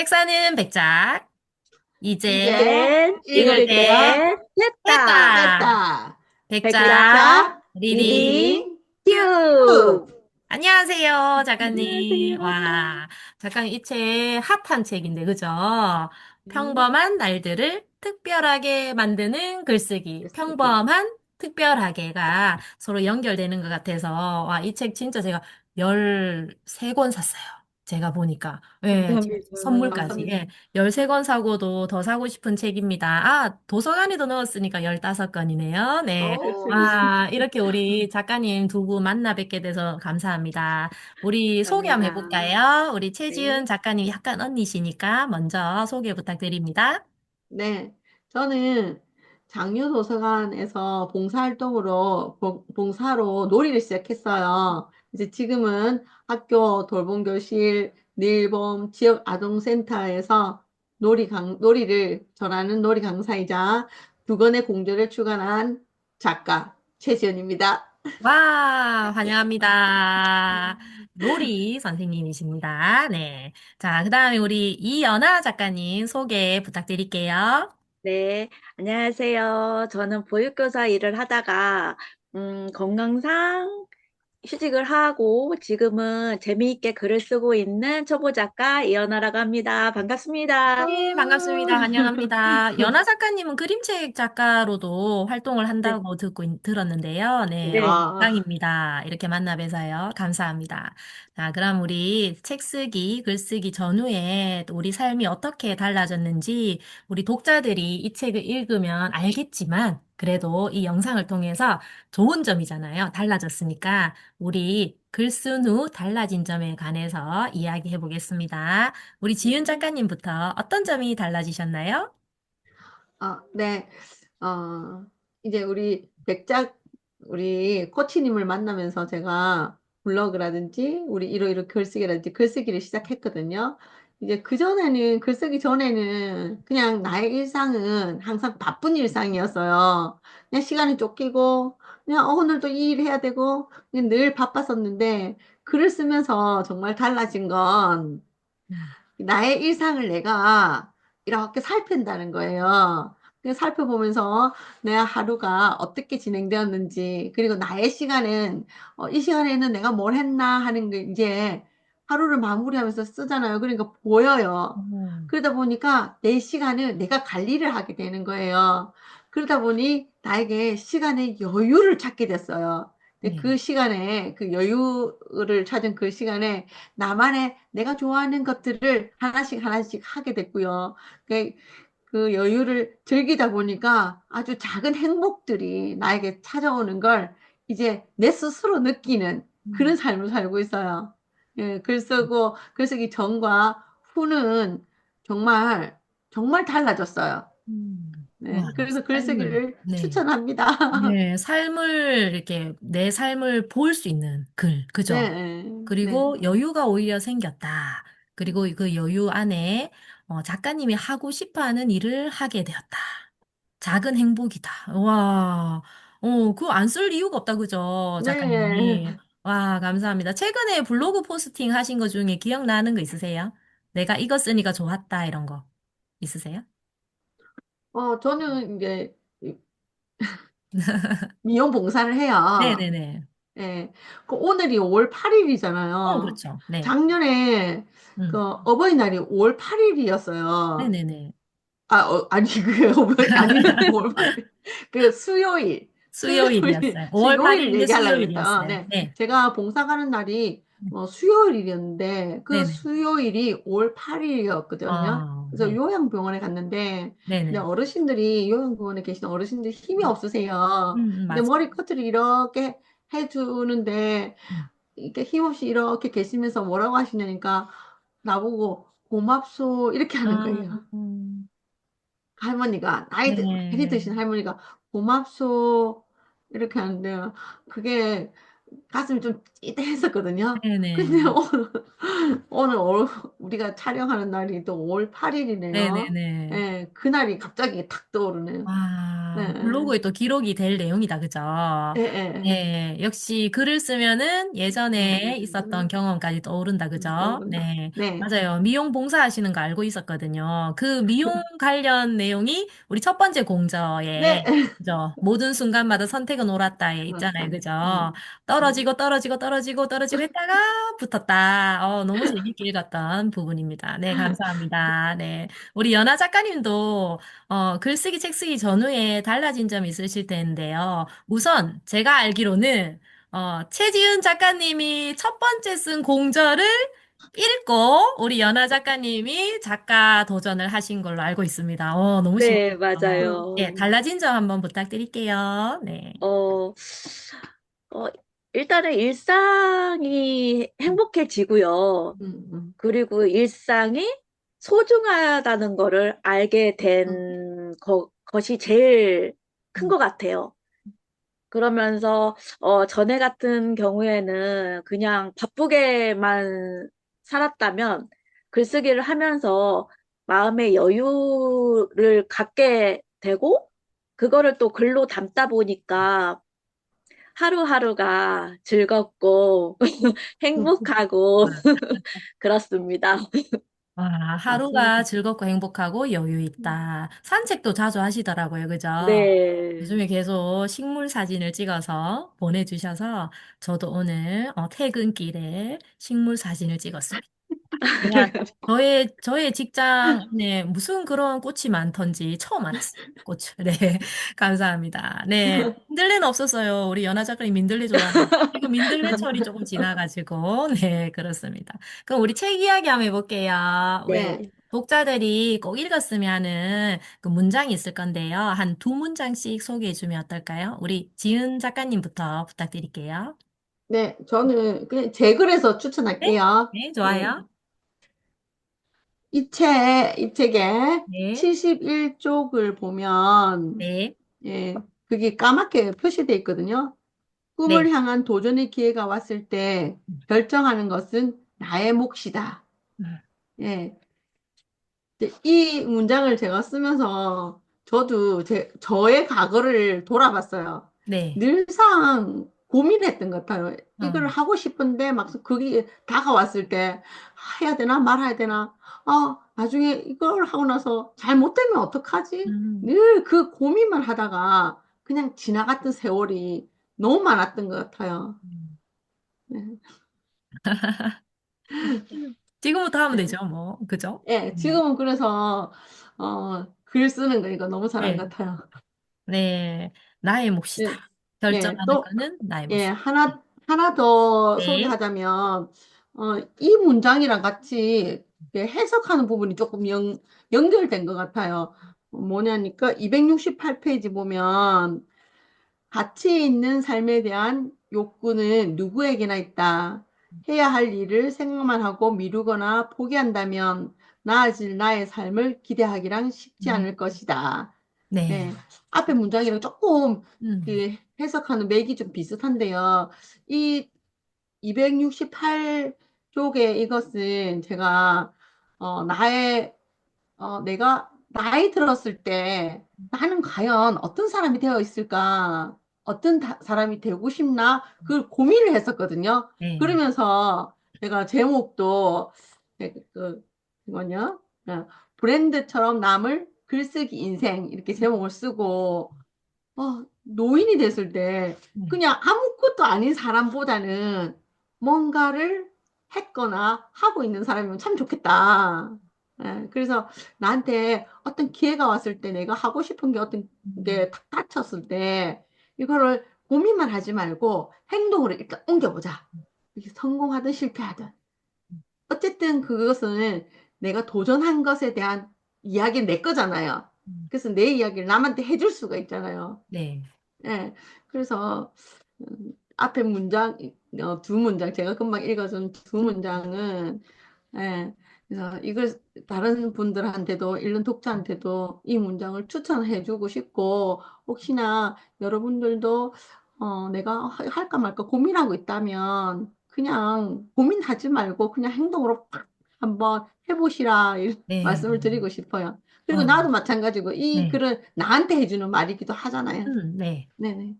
책사는 백작. 이제 읽을 때때 됐다. 됐다. 백작 리딩. 큐. 안녕하세요, 작가님. 안녕하세요. 와, 작가님 이 책 핫한 책인데, 그죠? 음. 평범한 날들을 특별하게 만드는 글쓰기. 글쓰기. 평범한 특별하게가 서로 연결되는 것 같아서, 와, 이 책 진짜 제가 13권 샀어요. 제가 보니까. 예, 감사합니다. 선물까지. 감사합니다. 예, 13권 사고도 더 사고 싶은 책입니다. 아, 도서관에도 넣었으니까 15권이네요. 네. 오. 와, 이렇게 우리 작가님 두 분 만나 뵙게 돼서 감사합니다. 우리 소개 한번 감사합니다. 해볼까요? 우리 최지은 작가님 약간 언니시니까 먼저 소개 부탁드립니다. 네, 저는 장유도서관에서 봉사활동으로, 봉- 봉사로 놀이를 시작했어요. 이제 지금은 학교 돌봄 교실, 늘봄 지역 아동센터에서 놀이 강, 놀이를 전하는 놀이 강사이자 두 권의 공저를 출간한 작가 최지연입니다. 와, 환영합니다. 로리 선생님이십니다. 네. 자, 그 다음에 우리 이연아 작가님 소개 부탁드릴게요. 네, 안녕하세요. 저는 보육교사 일을 하다가 음, 건강상 휴직을 하고 지금은 재미있게 글을 쓰고 있는 초보 작가 이연아라고 합니다. 반갑습니다. 네, 반갑습니다. 환영합니다. 연아 작가님은 그림책 작가로도 활동을 한다고 듣고 있- 들었는데요. 네, 네. 어, 영광입니다. 이렇게 만나 뵈서요. 감사합니다. 자, 그럼 우리 책 쓰기, 글 쓰기 전후에 또 우리 삶이 어떻게 달라졌는지 우리 독자들이 이 책을 읽으면 알겠지만 그래도 이 영상을 통해서 좋은 점이잖아요. 달라졌으니까 우리 글 쓴 후 달라진 점에 관해서 이야기해 보겠습니다. 우리 지윤 작가님부터 어떤 점이 달라지셨나요? 아, 네. 어, 이제 우리 백작, 우리 코치님을 만나면서 제가 블로그라든지 우리 이러이러 글쓰기라든지 글쓰기를 시작했거든요. 이제 그전에는, 글 쓰기 전에는 그냥 나의 일상은 항상 바쁜 일상이었어요. 그냥 시간이 쫓기고, 그냥 어, 오늘도 이 일 해야 되고, 그냥 늘 바빴었는데, 글을 쓰면서 정말 달라진 건 나의 일상을 내가 이렇게 살핀다는 거예요. 그래서 살펴보면서 내 하루가 어떻게 진행되었는지, 그리고 나의 시간은, 어, 이 시간에는 내가 뭘 했나 하는 게 이제 하루를 마무리하면서 쓰잖아요. 그러니까 보여요. 음. 그러다 보니까 내 시간을 내가 관리를 하게 되는 거예요. 그러다 보니 나에게 시간의 여유를 찾게 됐어요. 근데 네. 그 시간에, 그 여유를 찾은 그 시간에 나만의 내가 좋아하는 것들을 하나씩 하나씩 하게 됐고요. 그, 그 여유를 즐기다 보니까 아주 작은 행복들이 나에게 찾아오는 걸 이제 내 스스로 느끼는 그런 삶을 살고 있어요. 예, 글 쓰고, 글 쓰기 전과 후는 정말, 정말 달라졌어요. 음. 네, 와, 그래서 삶을, 글쓰기를 네. 추천합니다. 네, 삶을 이렇게 내 삶을 볼 수 있는 글, 그죠? 네, 네, 그리고 여유가 오히려 생겼다. 그리고 그 여유 안에 어, 작가님이 하고 싶어 하는 일을 하게 되었다. 작은 행복이다. 와, 어, 그거 안 쓸 이유가 없다, 그죠? 네. 작가님이. 와, 감사합니다. 최근에 블로그 포스팅 하신 거 중에 기억나는 거 있으세요? 내가 이거 쓰니까 좋았다, 이런 거. 있으세요? 어, 저는 이제 미용 봉사를 해요. 네네네. 예. 그 오늘이 5월 어, 8일이잖아요. 그렇죠. 네. 작년에 음. 그 어버이날이 5월 8일이었어요. 네네네. 아, 어, 아니, 그게 어버이, 아니, 5월 8일. 그 수요일. 수요일이었어요. 5월 수요일 8일인데 얘기하려고 수요일이었어요. 했다. 네. 네. 제가 봉사 가는 날이 어, 수요일이었는데 그 네네. 수요일이 5월 8일이었거든요. 아, 그래서 네. 요양병원에 갔는데 네네. 어르신들이 요양병원에 계신 어르신들 힘이 없으세요. 음, 음, 근데. 머리 커트를 이렇게 해주는데 음. 이렇게 힘없이 이렇게 계시면서 뭐라고 하시냐니까 나보고 고맙소 이렇게 하는 아, 거예요. 음, 할머니가 나이 드- 네. 많이 드신 할머니가 고맙소. 이렇게 하는데 그게 가슴이 좀 찌릿했었거든요. 네네. 근데 오늘 오늘 어- 우리가 촬영하는 날이 또 5월 8일 이네요. 네네네. 예, 그날이 갑자기 탁 떠오르네요. 와, 예, 블로그에 또 기록이 될 내용이다, 그죠? 예, 예. 네, 역시 글을 쓰면은 예전에 음, 있었던 경험까지 떠오른다, 그죠? 떠오른다. 네, 네. 맞아요. 미용 봉사 하시는 거 알고 있었거든요. 그 미용 관련 내용이 우리 첫 번째 공저에, 네. 그죠? 모든 순간마다 선택은 옳았다에 있잖아요. 그죠? 음, 떨어지고 떨어지고 떨어지고 떨어지고 했다가 붙었다. 어, 너무 재밌게 읽었던 부분입니다. 네, 감사합니다. 네. 우리 연아 작가님도 어, 글쓰기, 책 쓰기 전후에 달라진 점 있으실 텐데요. 우선 제가 알기로는 어, 최지은 작가님이 첫 번째 쓴 공저를 읽고 우리 연아 작가님이 작가 도전을 하신 걸로 알고 있습니다. 어, 너무 네, 신기해요. 맞아요. 예, 달라진 점 한번 부탁드릴게요. 네. 어, 어, 일단은 일상이 행복해지고요. 음, 음, 그리고 일상이 소중하다는 거를 알게 음, 된 거, 것이 제일 큰 것 같아요. 그러면서 어, 전에 같은 경우에는 그냥 바쁘게만 살았다면 글쓰기를 하면서 마음의 여유를 갖게 되고 그거를 또 글로 담다 보니까 하루하루가 즐겁고 행복하고 그렇습니다. 와, 하루가. 즐겁고 행복하고 여유 있다. 산책도 자주 하시더라고요, 그죠? 네. 요즘에 계속 식물 사진을 찍어서 보내주셔서 저도 오늘 어, 퇴근길에 식물 사진을 찍었습니다. 제가 저의 저의 직장에 무슨 그런 꽃이 많던지 처음 알았어요. 꽃을. 네, 감사합니다. 네, 민들레는 없었어요. 우리 연하 작가님 민들레 좋아하는데 지금 민들레철이 조금 지나가지고 네 그렇습니다. 그럼 우리 책 이야기 한번 해볼게요. 우리 네. 네. 독자들이 꼭 읽었으면 하는 그 문장이 있을 건데요. 한 두 문장씩 소개해 주면 어떨까요? 우리 지은 작가님부터 부탁드릴게요. 네, 저는 그냥 제 글에서 네, 추천할게요. 네, 네. 좋아요. 이 책, 이 책의 네, 71쪽을 보면, 네, 예, 그게 까맣게 표시되어 있거든요. 꿈을 네. 향한 도전의 기회가 왔을 때 결정하는 것은 나의 몫이다. 음, 예. 이 문장을 제가 쓰면서 저도 제, 저의 과거를 돌아봤어요. 네. 늘상 고민했던 것 같아요. 이걸 어. 하고 싶은데 막 그게 다가왔을 때 아, 해야 되나 말아야 되나? 아, 나중에 이걸 하고 나서 잘못되면 어떡하지? 음. 늘 그 고민만 하다가 그냥 지나갔던 세월이 너무 많았던 것 같아요. 네. 지금부터 하면 되죠, 뭐. 그죠? 예, 지금은 그래서 어, 글 쓰는 거 이거 너무 잘한 네. 것 같아요. 네. 나의 몫이다. 네, 예, 결정하는 또 거는 나의 예, 몫이다. 하나, 하나 더 네. 소개하자면, 어, 이 문장이랑 같이 해석하는 부분이 조금 연, 연결된 것 같아요. 뭐냐니까, 268페이지 보면, 가치 있는 삶에 대한 욕구는 누구에게나 있다. 해야 할 일을 생각만 하고 미루거나 포기한다면, 나아질 나의 삶을 기대하기란 쉽지 음. 않을 것이다. 네. 네. 앞에 문장이랑 조금 음. 그 해석하는 맥이 좀 비슷한데요. 이 268 쪽의 이것은 제가 어, 나의 어, 내가 나이 들었을 때 나는 과연 어떤 사람이 되어 있을까? 어떤 다- 사람이 되고 싶나? 그 고민을 했었거든요. 네. 그러면서 제가 제목도 그, 그 뭐냐? 어, 브랜드처럼 남을 글쓰기 인생 이렇게 제목을 쓰고 어, 노인이 됐을 때 네. 그냥 아무것도 아닌 사람보다는 뭔가를 했거나 하고 있는 사람이면 참 좋겠다. 예, 그래서 나한테 어떤 기회가 왔을 때 내가 하고 싶은 게 어떤 게탁 닫혔을 때 이거를 고민만 하지 말고 행동으로 일단 옮겨보자. 이게 성공하든 실패하든. 어쨌든 그것은 내가 도전한 것에 대한 이야기는 내 거잖아요. 음. 그래서 내 이야기를 남한테 해줄 수가 있잖아요. 네. 예, 그래서 음, 앞에 문장 어, 두 문장 제가 금방 읽어준 두 문장은 예, 그래서 이걸 다른 분들한테도 읽는 독자한테도 이 문장을 추천해주고 싶고 혹시나 여러분들도 어, 내가 할까 말까 고민하고 있다면 그냥 고민하지 말고 그냥 행동으로 팍 한번 해보시라 이 네. 말씀을 드리고 싶어요. 그리고 어. 나도 마찬가지고 이 네. 글은 나한테 해주는 말이기도 하잖아요. 음, 네. 네네.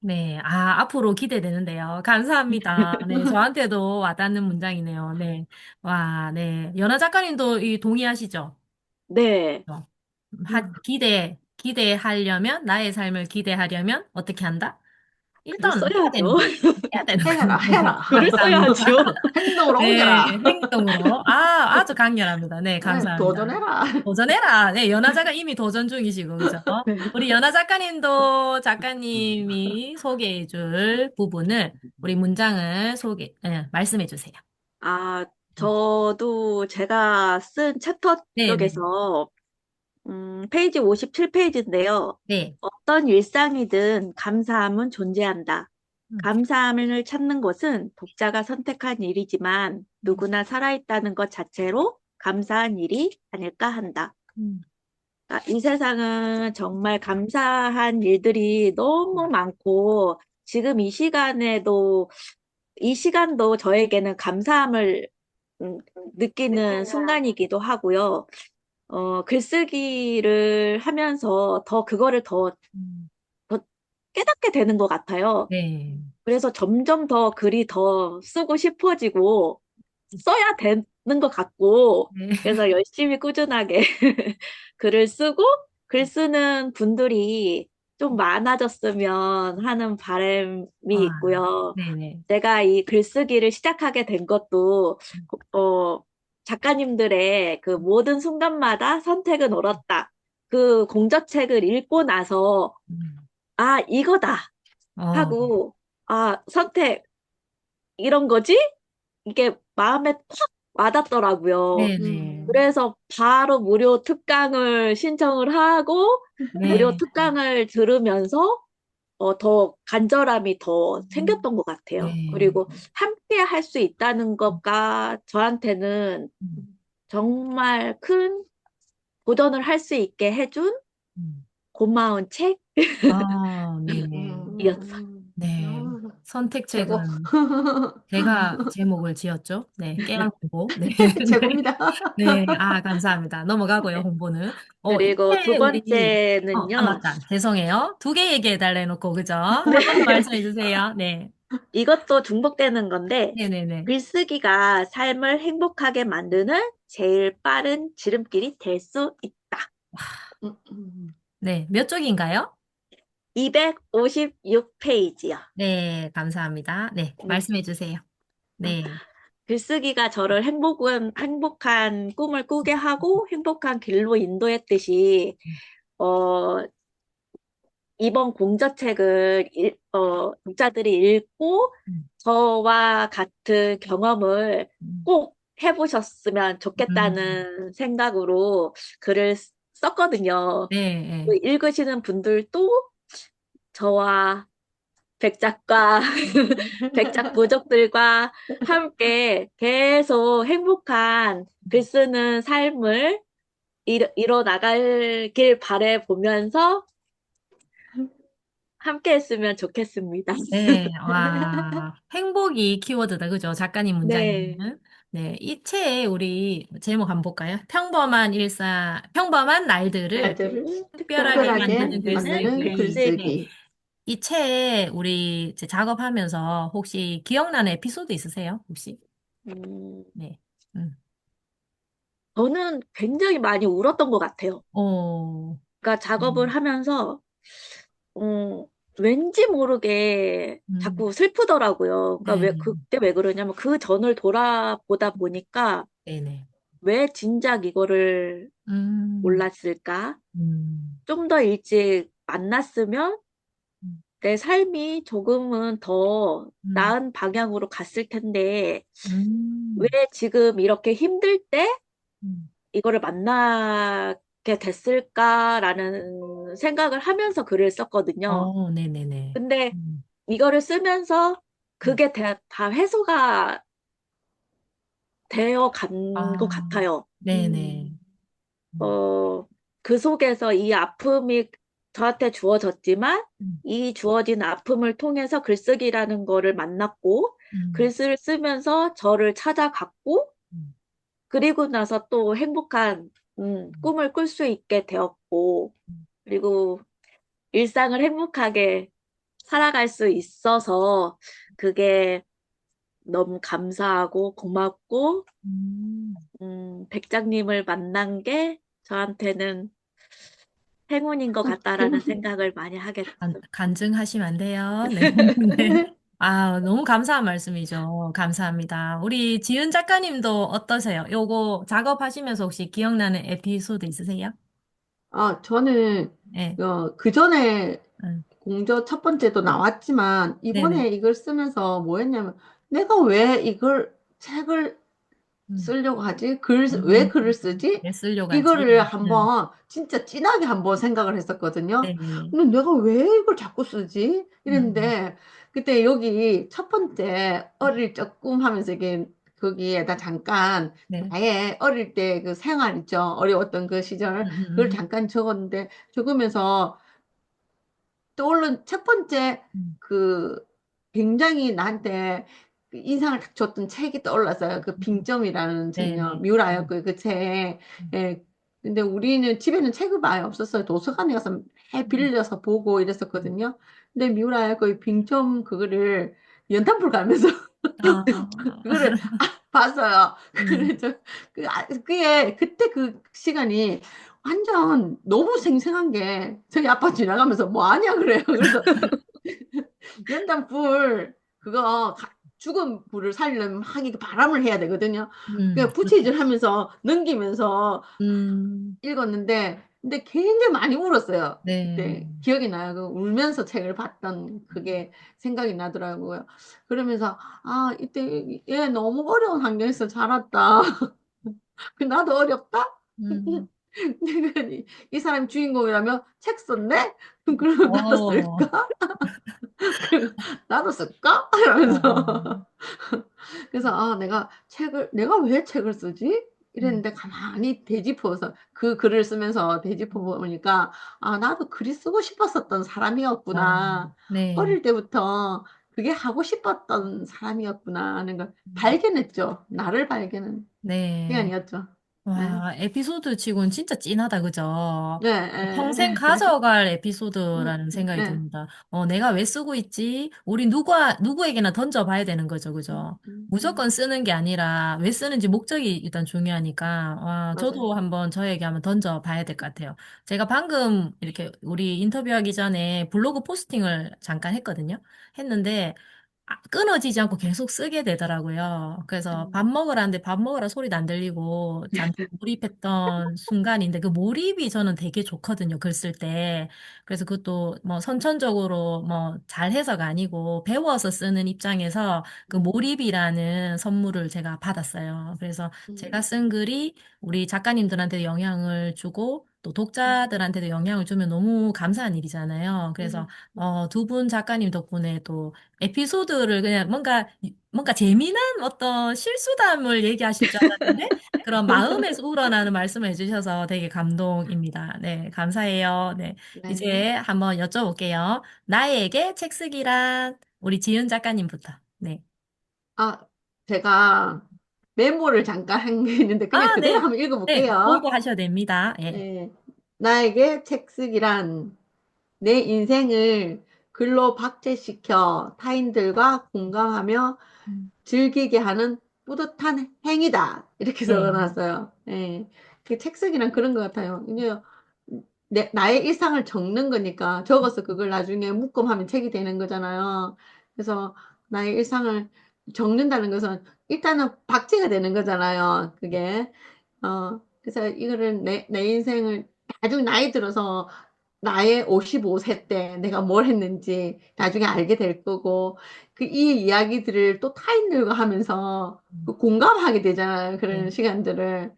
네. 아, 앞으로 기대되는데요. 감사합니다. 네. 저한테도 와닿는 문장이네요. 네. 와, 네. 연하 작가님도 이 동의하시죠? 네. 하, 기대, 기대하려면, 나의 삶을 기대하려면 어떻게 한다? 일단 해야 되는. 해야 되는 해라, 거. 해라. 글을. 써야죠. 행동으로 네, 옮겨라. 행동으로. 아, 아주 강렬합니다. 네, 네, 감사합니다. 도전해라. 도전해라. 네, 연하 작가 이미 도전 중이시고, 그죠? 네. 우리 연하 작가님도 작가님이 소개해 줄 부분을, 우리 문장을 소개, 네, 말씀해 주세요. 아, 저도 제가 쓴 챕터 네, 쪽에서 음, 페이지 57페이지인데요. 네. 어떤 일상이든 감사함은 존재한다. 음. 감사함을 찾는 것은 독자가 선택한 일이지만 누구나 살아있다는 것 자체로 감사한 일이 아닐까 한다. 음, 아, 이 세상은 정말 감사한 일들이 너무 많고, 지금 이 시간에도, 이 시간도 저에게는 감사함을 음, 느끼는 순간이기도 하고요. 어, 글쓰기를 하면서 더 그거를 더 음, 깨닫게 되는 것 같아요. 네. 그래서 점점 더 글이 더 쓰고 싶어지고, 써야 되는 것 같고, 네. 그래서 열심히 꾸준하게 글을 쓰고 글 쓰는 분들이 좀 많아졌으면 하는 바람이 와, 있고요. 네네. 제가 이 글쓰기를 시작하게 된 것도 어, 작가님들의 그 모든 순간마다 선택은 옳았다. 그 공저책을 읽고 나서 음, 아, 이거다 어, 하고 아, 선택 이런 거지? 이게 마음에 확 와닿더라고요. 네네. 그래서 바로 무료 특강을 신청을 하고 무료 네. 특강을 들으면서 어, 더 간절함이 더 생겼던 것 같아요. 네. 그리고 함께 할 수 있다는 것과 저한테는 음, 정말 큰 도전을 할 수 있게 해준 음. 고마운 책. 아. 음, 이었어요. 네. 최고. 선택책은 제가 제목을 지었죠. 네, 깨알 홍보. 네. 최고입니다. 네, 아, 감사합니다. 넘어가고요, 홍보는. 어, 그리고 이때 두 우리, 어, 번째는요. 아, 맞다. 죄송해요. 두 개 얘기해 달라 해놓고, 그죠? 한 번더 말씀해 주세요. 네. 이것도 중복되는 건데 네네네. 글쓰기가 삶을 행복하게 만드는 제일 빠른 지름길이 될 수 있다. 음, 음. 네, 몇 쪽인가요? 256페이지요. 네, 감사합니다. 네, 말씀해 주세요. 네. 글쓰기가 저를 행복은, 행복한 꿈을 꾸게 하고 행복한 길로 인도했듯이, 어, 이번 공저책을 일- 어, 독자들이 읽고 음. 저와 같은 경험을 음, 꼭 해보셨으면 좋겠다는 생각으로 글을 쓰- 썼거든요. 네, 그 읽으시는 분들도 저와 백작과 백작 부족들과 함께 계속 행복한 글 쓰는 삶을 이뤄, 나가길 바래 보면서 함께 했으면 좋겠습니다. 네, 와, 행복이 키워드다, 그죠? 작가님 문장에는. 네, 이 책에 우리 제목 한번 볼까요? 평범한 일상, 평범한 날들을 날들을 특별하게 특별하게 만드는 글쓰기. 만드는 네. 글쓰기. 이책 우리 이제 작업하면서 혹시 기억나는 에피소드 있으세요? 혹시? 음, 네. 음. 저는 굉장히 많이 울었던 것 같아요. 어, 그러니까 작업을 음. 하면서 어, 왠지 모르게 음. 자꾸 슬프더라고요. 그러니까 왜 네. 그때 왜 그러냐면 그 전을 돌아보다 보니까 네네. 왜 진작 이거를 음, 몰랐을까? 음, 좀 더 일찍 만났으면 음. 내 삶이 조금은 더 음. 나은 방향으로 갔을 텐데 음, 왜 지금 이렇게 힘들 때 음. 이거를 만나게 됐을까라는 생각을 하면서 글을 썼거든요. 어, 네네네. 근데 음, 이거를 쓰면서 그게 다, 다 해소가 되어 간 아. 것 같아요. 네네. 음. 어, 그 속에서 이 아픔이 저한테 주어졌지만 음. 이 주어진 아픔을 통해서 글쓰기라는 거를 만났고 음. 글을 쓰면서 저를 찾아갔고 음. 그리고 나서 또 행복한 음, 꿈을 꿀 수 있게 되었고, 그리고 일상을 행복하게 살아갈 수 있어서 그게 너무 감사하고 고맙고, 음, 음, 백장님을 만난 게 저한테는 행운인 것 같다라는 생각을 많이 하게 간, 됐어요. 간증하시면 안 돼요. 네. 네. 아, 너무 감사한 말씀이죠. 감사합니다. 우리 지은 작가님도 어떠세요? 요거 작업하시면서 혹시 기억나는 에피소드 있으세요? 아, 저는 네. 어, 그 전에 응. 공저 첫 번째도 나왔지만. 이번에 이걸 쓰면서 뭐 했냐면 내가 왜 이걸 책을 음. 쓰려고 하지? 글, 왜 음. 글을 쓰지? 왜 쓰려고 하지? 이거를 음. 한번 진짜 진하게 한번 생각을 했었거든요. 네네. 근데 내가 왜 이걸 자꾸 쓰지? 음. 이랬는데 그때 여기 첫 번째 어릴 적금 하면서 이게 거기에다 잠깐 네. 나의 어릴 때 그 생활 있죠. 어려웠던 그 시절 음, 음, 그걸 음. 잠깐 적었는데 적으면서 떠오른 첫 번째 음. 그 굉장히 나한테 그 인상을 딱 줬던 책이 떠올랐어요. 그 빙점이라는 책이요. 네네. 미우라였고요. 그 책. 음. 예. 근데 우리는 집에는 책을 아예 없었어요. 도서관에 가서 매 빌려서 보고 이랬었거든요. 근데 미우라였고요. 빙점 그거를 연탄불 갈면서 아, 그거를 봤어요. 음. 그래서 그, 아, 그게 그때 그 시간이 완전 너무 생생한 게 저희 아빠 지나가면서 뭐 하냐 그래요. 그래서 연탄불 그거 가- 죽은 불을 막 이렇게 바람을 해야 되거든요. 음. 그냥 부채질 하면서 넘기면서 음. 읽었는데 근데 굉장히 많이 울었어요. 네. 그때 기억이 나요. 그 울면서 책을 봤던 그게 생각이 나더라고요. 그러면서 아 이때 얘 너무 어려운 환경에서 자랐다. 그 나도 어렵다. 음. 이, 이 사람이 주인공이라면 책 썼네? 그럼 어. 쓸까? 나도 쓸까? 이러면서 어. 그래서 아 내가 책을 내가 왜 책을 쓰지? 음. 이랬는데 가만히 되짚어서 그 글을 쓰면서 되짚어 보니까 아 나도 글이 쓰고 싶었었던 사람이었구나. 아, 네. 어릴 때부터 그게 하고 싶었던 사람이었구나 하는 걸 음. 발견했죠. 나를 발견한 네. 시간이었죠. 네. 와, 에피소드 치고는 진짜 찐하다, 그죠? 네, 네. 평생 가져갈 음, 에피소드라는 생각이 네. 듭니다. 어, 내가 왜 쓰고 있지? 우리 누가, 누구에게나 던져봐야 되는 거죠, 그죠? 음, 무조건 쓰는 게 아니라 왜 쓰는지 목적이 일단 중요하니까, 와, 저도 맞아요. 한번 저에게 한번 던져봐야 될 것 같아요. 제가 방금 이렇게 우리 인터뷰하기 전에 블로그 포스팅을 잠깐 했거든요. 했는데, 아, 끊어지지 않고 계속 쓰게 되더라고요. 그래서 밥 음, 먹으라는데 밥 먹으라 소리도 안 들리고 잠시 몰입했던 순간인데 그 몰입이 저는 되게 좋거든요. 글 쓸 때. 그래서 그것도 뭐 선천적으로 뭐 잘해서가 아니고 배워서 쓰는 입장에서 그 몰입이라는 선물을 제가 받았어요. 그래서 제가 음, 쓴 글이 우리 작가님들한테 영향을 주고 또 독자들한테도 영향을 주면 너무 감사한 일이잖아요. 그래서 음, 어, 두 분 작가님 덕분에 또 에피소드를 그냥 뭔가, 뭔가 재미난 어떤 실수담을 얘기하실 줄 알았는데 그런 마음에서 우러나는 말씀을 해주셔서 되게 감동입니다. 네, 감사해요. 네, 네. 이제 한번 여쭤볼게요. 나에게 책 쓰기란 우리 지은 작가님부터. 네. 아, 제가 메모를 잠깐 한 게 있는데 그냥 아, 그대로 네. 한번 네, 읽어볼게요. 보고 하셔도 됩니다. 예. 예. 나에게 책 쓰기란 내 인생을 글로 박제시켜 타인들과 공감하며 음, 즐기게 하는 뿌듯한 행위다. 이렇게 네. 적어놨어요. 예. 그 책 쓰기란 그런 것 같아요. 이제 내, 나의 일상을 적는 거니까 적어서 그걸 나중에 묶음하면 책이 되는 거잖아요. 그래서 나의 일상을 적는다는 것은 일단은 박제가 되는 거잖아요. 그게. 어, 그래서 이거를 내, 내 인생을 나중에 나이 들어서 나의 55세 때 내가 뭘 했는지 나중에 알게 될 거고, 그 이 이야기들을 또 타인들과 하면서 그 공감하게 되잖아요. 그런 네. 시간들을.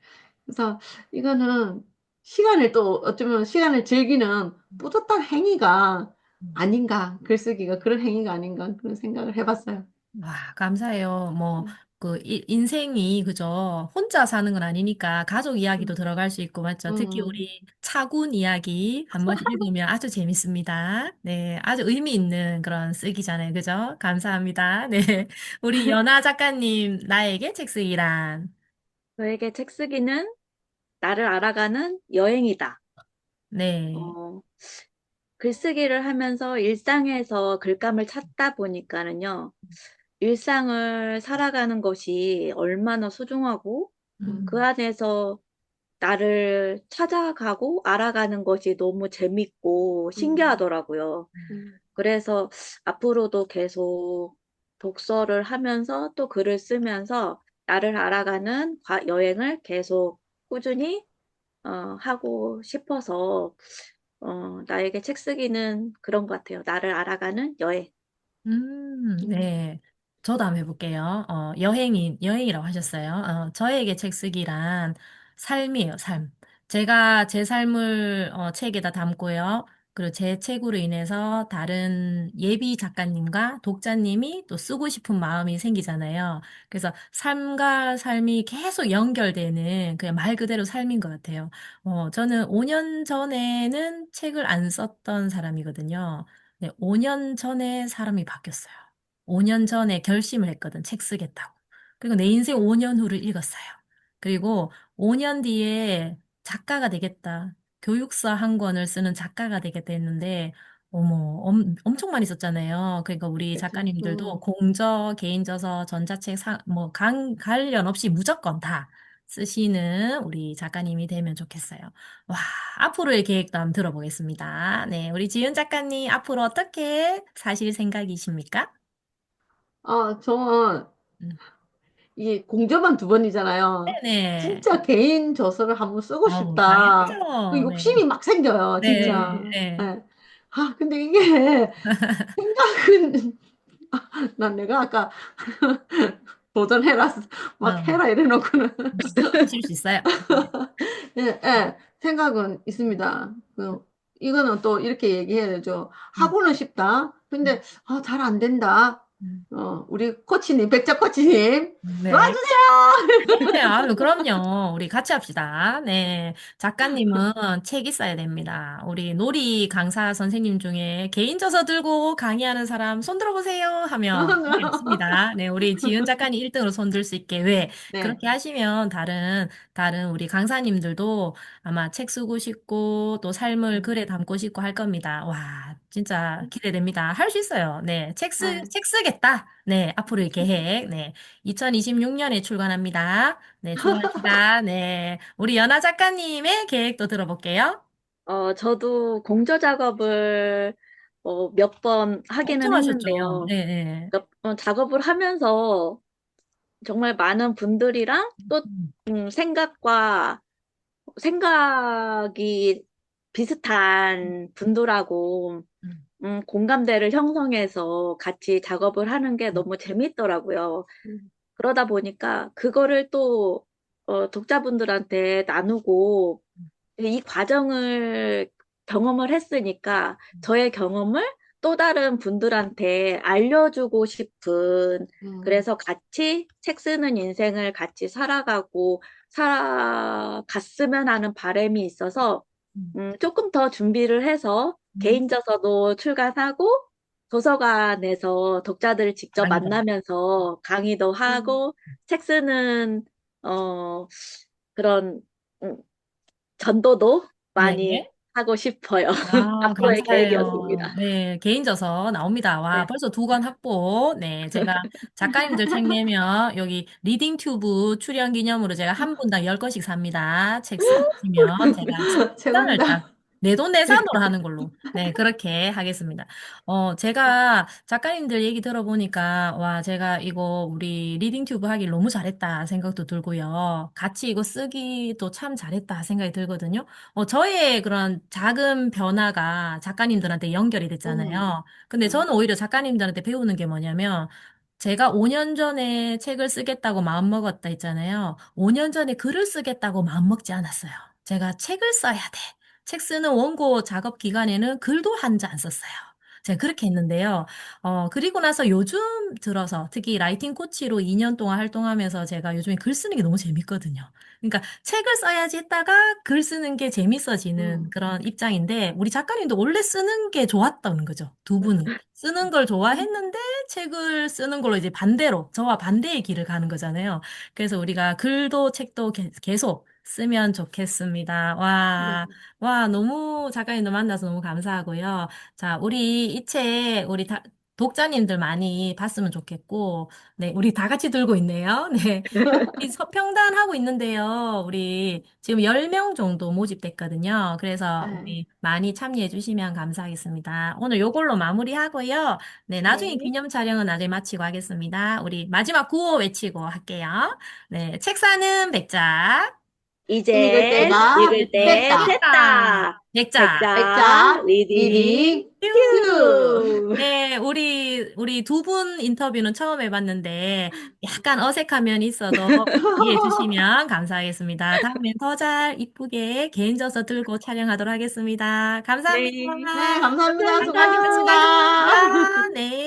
그래서 이거는 시간을 또 어쩌면 시간을 즐기는 뿌듯한 행위가 아닌가. 글쓰기가 그런 행위가 아닌가. 그런 생각을 해봤어요. 와, 감사해요. 뭐, 음, 그, 이- 인생이, 그죠? 혼자 사는 건 아니니까 가족 이야기도 음, 들어갈 수 있고, 맞죠? 특히 음. 우리 차군 이야기 한 번씩 읽으면 아주 재밌습니다. 네, 아주 의미 있는 그런 쓰기잖아요. 그죠? 감사합니다. 네. 우리 연아 작가님, 나에게 책 쓰기란. 저에게 책 쓰기는 나를 알아가는 여행이다. 네. 어, 글쓰기를 하면서 일상에서 글감을 찾다 보니까는요, 일상을 살아가는 것이 얼마나 소중하고 음, 그 안에서 나를 찾아가고 알아가는 것이 너무 재밌고 신기하더라고요. 음, 그래서 앞으로도 계속 독서를 하면서 또 글을 쓰면서 나를 알아가는 과- 여행을 계속 꾸준히 어, 하고 싶어서 어, 나에게 책 쓰기는 그런 것 같아요. 나를 알아가는 여행. 음, 네. 저도 한번 해볼게요. 어, 여행이, 여행이라고 하셨어요. 어, 저에게 책 쓰기란 삶이에요, 삶. 제가 제 삶을 어, 책에다 담고요. 그리고 제 책으로 인해서 다른 예비 작가님과 독자님이 또 쓰고 싶은 마음이 생기잖아요. 그래서 삶과 삶이 계속 연결되는 그냥 말 그대로 삶인 것 같아요. 어, 저는 5년 전에는 책을 안 썼던 사람이거든요. 네, 5년 전에 사람이 바뀌었어요. 5년 전에 결심을 했거든, 책 쓰겠다고. 그리고 내 인생 5년 후를 읽었어요. 그리고 5년 뒤에 작가가 되겠다. 교육서 한 권을 쓰는 작가가 되겠다 했는데, 어머, 엄, 엄청 많이 썼잖아요. 그러니까 우리 그렇죠. 작가님들도 음. 공저, 개인저서, 전자책, 사, 뭐, 간, 관련 없이 무조건 다 쓰시는 우리 작가님이 되면 좋겠어요. 와, 앞으로의 계획도 한번 들어보겠습니다. 네, 우리 지윤 작가님, 앞으로 어떻게 사실 생각이십니까? 아, 저는 음. 이게 공저만 두 번이잖아요. 네네. 진짜 개인 저서를 한번 쓰고 어우, 싶다. 그 당연하죠. 네. 욕심이 막 생겨요, 네, 진짜. 네. 예. 아, 근데 이게 생각은 난 내가 아까 도전해라 막 어, 해라 이래 놓고는 하실 수 있어요. 네. 예, 예, 생각은 있습니다. 그 이거는 또 이렇게 얘기해야 되죠. 음, 하고는 싶다. 근데 아, 잘 안 된다. 음, 어, 우리 코치님, 백작 코치님 네. 도와주세요. 네, 아유, 그럼요. 우리 같이 합시다. 네. 작가님은 책 있어야 됩니다. 우리 놀이 강사 선생님 중에 개인 저서 들고 강의하는 사람 손 들어보세요 하면 의미 없습니다. 네, 우리 지은 작가님 1등으로 손 들 수 있게. 왜? 네. 그렇게 하시면 다른, 다른 우리 강사님들도 아마 책 쓰고 싶고 또 삶을 글에 담고 싶고 할 겁니다. 와, 진짜 기대됩니다. 할 수 있어요. 네. 책 쓰, 네. 책 쓰겠다. 네. 앞으로의 계획. 네. 2026년에 출간합니다. 네, 출간합니다. 네. 우리 연아 작가님의 계획도 들어볼게요. 어, 저도 공저 작업을 어, 몇 번 하기는 엄청 하셨죠? 했는데요. 네, 네. 그러니까, 어, 작업을 하면서 정말 많은 분들이랑 또 음, 음, 생각과 생각이 비슷한 분들하고 음, 음, 공감대를 형성해서 같이 작업을 하는 게 음, 너무 재밌더라고요. 음, 그러다 보니까 그거를 또 어, 독자분들한테 나누고 이 과정을 경험을 했으니까 저의 경험을 또 다른 분들한테 알려주고 싶은 음, 그래서 같이 책 쓰는 인생을 같이 살아가고 살아갔으면 하는 바람이 있어서 음. 음, 조금 더 준비를 해서 음. 개인 저서도 출간하고 도서관에서 독자들을 직접. 만나면서 강의도 하고 책 쓰는 어 그런 음, 전도도 많이 네. 하고 싶어요. 아, 앞으로의 감사해요. 계획이었습니다. 네, 개인 저서 나옵니다. 와, 네. 벌써 두 권 확보. 네, 제가 작가님들 책 내면 여기 리딩 튜브 출연 기념으로 제가 한 분당 열 권씩 삽니다. 책 쓰시면 제가 출연을 딱. 내 돈 내산으로 하는 걸로. 네, 그렇게 하겠습니다. 어, 제가 작가님들 얘기 들어보니까, 와, 제가 이거 우리 리딩 튜브 하길 너무 잘했다 생각도 들고요. 같이 이거 쓰기도 참 잘했다 생각이 들거든요. 어, 저의 그런 작은 변화가 작가님들한테 연결이 음, 됐잖아요. 근데 음, 저는 오히려 작가님들한테 배우는 게 뭐냐면, 제가 5년 전에 책을 쓰겠다고 마음먹었다 했잖아요. 5년 전에 글을 쓰겠다고 마음먹지 않았어요. 제가 책을 써야 돼. 책 쓰는 원고 작업 기간에는 글도 한 자 안 썼어요. 제가 그렇게 했는데요. 어, 그리고 나서 요즘 들어서 특히 라이팅 코치로 2년 동안 활동하면서 제가 요즘에 글 쓰는 게 너무 재밌거든요. 그러니까 책을 써야지 했다가 글 쓰는 게 재밌어지는 음. 그런 입장인데 우리 작가님도 원래 쓰는 게 좋았다는 거죠. 두 분이. 쓰는 걸 좋아했는데 책을 쓰는 걸로 이제 반대로 저와 반대의 길을 가는 거잖아요. 그래서 우리가 글도 책도 게- 계속 쓰면 좋겠습니다. 와, 네. 와, 너무 작가님도 만나서 너무 감사하고요. 자, 우리 이 책, 우리 다, 독자님들 많이 봤으면 좋겠고, 네, 우리 다 같이 들고 있네요. 네. 우리 서 평단 하고 있는데요. 우리 지금 10명 정도 모집됐거든요. 그래서 네. 우리 많이 참여해 주시면 감사하겠습니다. 오늘 요걸로 마무리하고요. 네, 나중에 네. 기념 촬영은 나중에 마치고 하겠습니다. 우리 마지막 구호 외치고 할게요. 네, 책 사는 백작. 이제 읽을 때가 읽을 때 됐다. 됐다. 백작. 백자 백자, 리딩 리딩, 큐. 네, 우리, 우리 두 분 인터뷰는 처음 해봤는데, 약간 어색한 면이 있어도 이해해 주시면 감사하겠습니다. 다음엔 더 잘 이쁘게 개인져서 들고 촬영하도록 하겠습니다. 감사합니다. 네. 네, 감사합니다. 수고하셨습니다. 네.